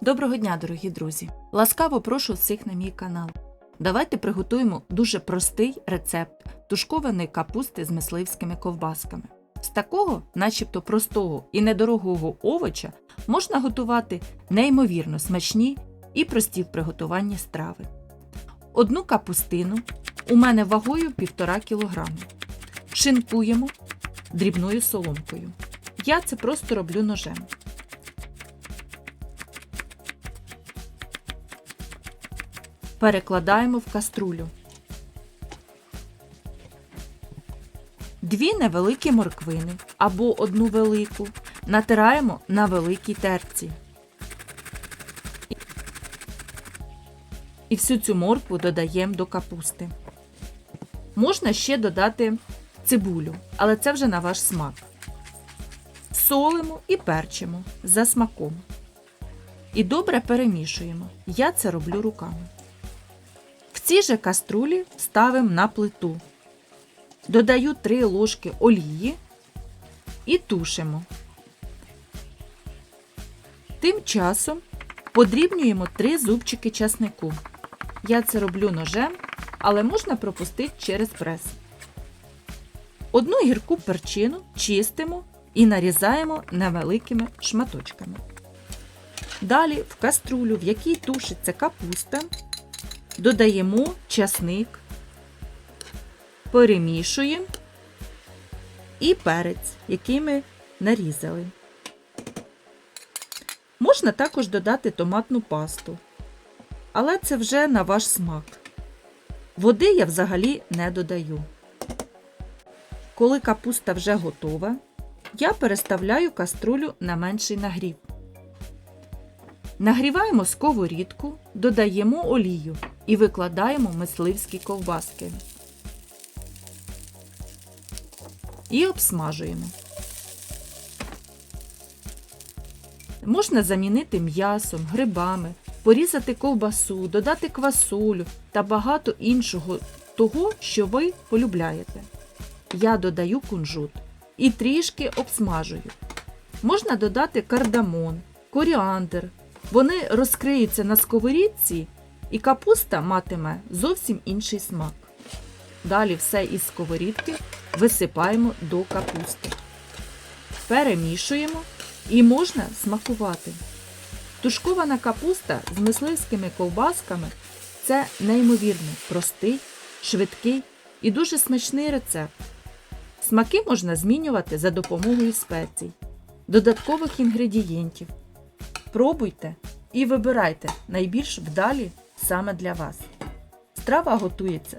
Доброго дня, дорогі друзі! Ласкаво прошу всіх на мій канал. Давайте приготуємо дуже простий рецепт тушкованої капусти з мисливськими ковбасками. З такого, начебто простого і недорогого овоча, можна готувати неймовірно смачні і прості в приготуванні страви. Одну капустину у мене вагою 1,5 кг. Шинкуємо дрібною соломкою. Я це просто роблю ножем. Перекладаємо в каструлю. Дві невеликі морквини або одну велику натираємо на великій терці. І всю цю моркву додаємо до капусти. Можна ще додати цибулю, але це вже на ваш смак. Солимо і перчимо за смаком. І добре перемішуємо. Я це роблю руками. В цій же каструлі ставимо на плиту. Додаю 3 ложки олії і тушимо. Тим часом подрібнюємо 3 зубчики часнику. Я це роблю ножем, але можна пропустити через прес. Одну гірку перчину чистимо і нарізаємо невеликими шматочками. Далі в каструлю, в якій тушиться капуста, додаємо часник, перемішуємо і перець, який ми нарізали. Можна також додати томатну пасту, але це вже на ваш смак. Води я взагалі не додаю. Коли капуста вже готова, я переставляю каструлю на менший нагрів. Нагріваємо сковорідку, додаємо олію і викладаємо мисливські ковбаски. І обсмажуємо. Можна замінити м'ясом, грибами, порізати ковбасу, додати квасолю та багато іншого того, що ви полюбляєте. Я додаю кунжут і трішки обсмажую. Можна додати кардамон, коріандр. Вони розкриються на сковорідці, і капуста матиме зовсім інший смак. Далі все із сковорідки висипаємо до капусти. Перемішуємо і можна смакувати. Тушкована капуста з мисливськими ковбасками це неймовірно простий, швидкий і дуже смачний рецепт. Смаки можна змінювати за допомогою спецій, додаткових інгредієнтів. Пробуйте і вибирайте найбільш вдалі саме для вас. Страва готується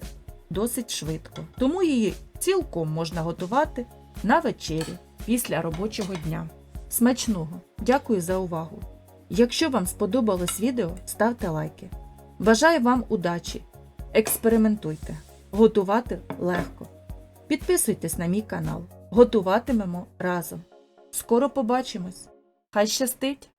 досить швидко, тому її цілком можна готувати на вечері після робочого дня. Смачного! Дякую за увагу! Якщо вам сподобалось відео, ставте лайки. Бажаю вам удачі! Експериментуйте! Готувати легко! Підписуйтесь на мій канал. Готуватимемо разом. Скоро побачимось! Хай щастить!